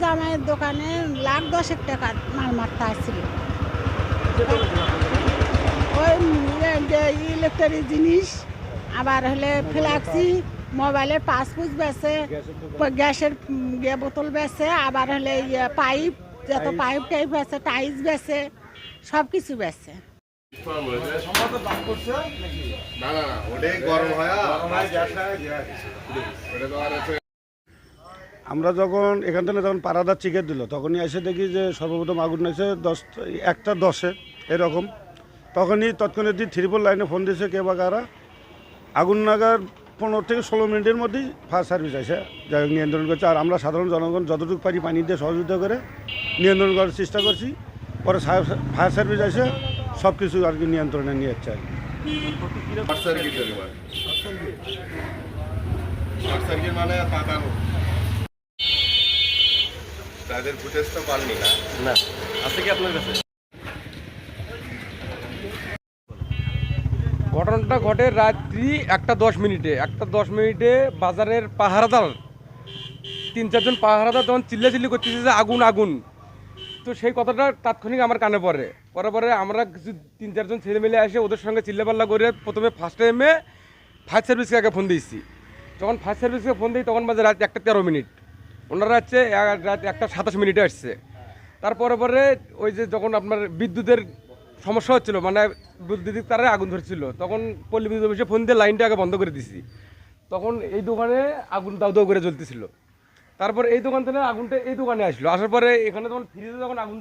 জামাইয়ের দোকানে লাখ দশেক টাকা মাল মারতে আসছিল ওই ইলেকট্রিক জিনিস আবার হলে ফ্ল্যাক্সি মোবাইলের পাসপুস বেছে গ্যাসের ইয়ে বোতল বেছে আবার হলে ইয়ে পাইপ যত পাইপ। টাইপ বেছে টাইস বেছে সব কিছু বেছে আমরা যখন এখান থেকে যখন পাড়াদার চিকেট দিল, তখনই এসে দেখি যে সর্বপ্রথম আগুন এসে দশ, একটা দশে, এরকম। তখনই তৎক্ষণাৎ দিয়ে থ্রিপল লাইনে ফোন দিয়েছে কে বা কারা। আগুন নাগার পনেরো থেকে ষোলো মিনিটের মধ্যেই ফায়ার সার্ভিস এসে যাই হোক নিয়ন্ত্রণ করছে। আর আমরা সাধারণ জনগণ যতটুকু পারি পানি দিয়ে সহযোগিতা করে নিয়ন্ত্রণ করার চেষ্টা করছি। পরে ফায়ার সার্ভিস এসে সব কিছু আর কি নিয়ন্ত্রণে নিয়ে যাচ্ছে আর কি। মানে তাদের ফুটেজ তো পাননি না? না আছে কি আপনার কাছে? ঘটনাটা ঘটে রাত্রি একটা দশ মিনিটে। একটা দশ মিনিটে বাজারের পাহারাদার তিন চারজন পাহারাদার তখন চিল্লাচিল্লি করতেছে যে আগুন আগুন। তো সেই কথাটা তাৎক্ষণিক আমার কানে পড়ে। পরে পরে আমরা কিছু তিন, চারজন ছেলে মিলে এসে ওদের সঙ্গে চিল্লাপাল্লা করে প্রথমে ফার্স্ট টাইমে ফায়ার সার্ভিসকে আগে ফোন দিয়েছি। যখন ফায়ার সার্ভিসকে ফোন দিই, তখন বাজে রাত একটা তেরো মিনিট। ওনারা হচ্ছে রাত একটা সাতাশ মিনিটে আসছে। তারপরে পরে ওই যে যখন আপনার বিদ্যুতের সমস্যা হচ্ছিল মানে বিদ্যুতিক তারে আগুন ধরছিল, তখন পল্লী বিদ্যুৎ অফিসে ফোন দিয়ে লাইনটা আগে বন্ধ করে দিছি। তখন এই দোকানে আগুন দাউ দাউ করে জ্বলতেছিল। তারপর এই দোকান থেকে আগুনটা এই দোকানে আসলো। আসার পরে এখানে তখন ফ্রিজে তখন আগুন